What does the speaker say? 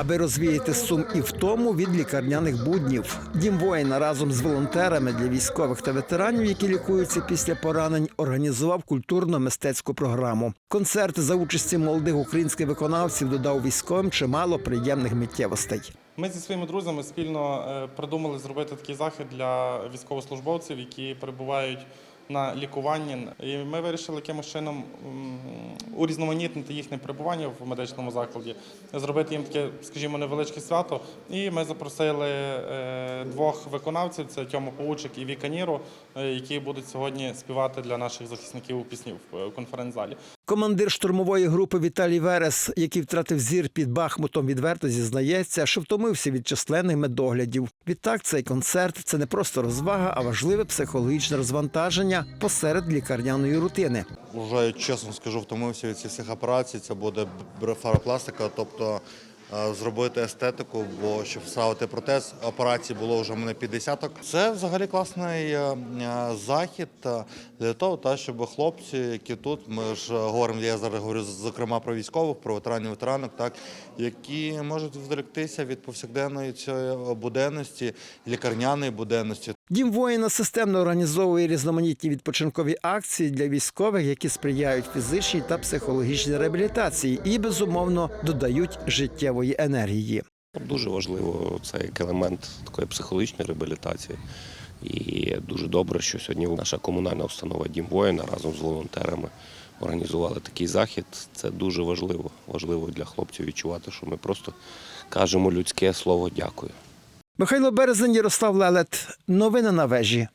аби розвіяти сум і втому від лікарняних буднів. Дім воїна разом з волонтерами для військових та ветеранів, які лікуються після поранень, організував культурно-мистецьку програму. Концерт за участі молодих українських виконавців додав військовим чимало приємних миттєвостей. Ми зі своїми друзями спільно е, придумали зробити такий захід для військовослужбовців, які перебувають на лікуванні. І ми вирішили якимось чином урізноманітнити їхнє перебування в медичному закладі, зробити їм таке, скажімо, невеличке свято. І ми запросили е, двох виконавців: це Тьому Паучик і Віка Ніро, е, які будуть сьогодні співати для наших захисників пісні в е, конференц-залі. Командир штурмової групи Віталій Верес, який втратив зір під Бахмутом, відверто зізнається, що втомився від численних медоглядів. Відтак, цей концерт це не просто розвага, а важливе психологічне розвантаження посеред лікарняної рутини. Вже чесно скажу, втомився від цих всіх операцій. Це буде блефаропластика, тобто зробити естетику, бо щоб вставити протез, операцій було вже мене 50. Це взагалі класний е, е, захід е, для того, та щоб хлопці, які тут, ми ж говоримо, я зараз говорю зокрема про військових, про ветеранів ветеранок, так які можуть відволіктися від повсякденної цієї буденності, лікарняної буденності. Дім воїна системно організовує різноманітні відпочинкові акції для військових, які сприяють фізичній та психологічній реабілітації і безумовно додають життєвої енергії. Дуже важливо це як елемент такої психологічної реабілітації. І дуже добре, що сьогодні наша комунальна установа Дім воїна разом з волонтерами організували такий захід. Це дуже важливо. Важливо для хлопців відчувати, що ми просто кажемо людське слово дякую. Михайло Березень, Ярослав Лелет. Новини на вежі.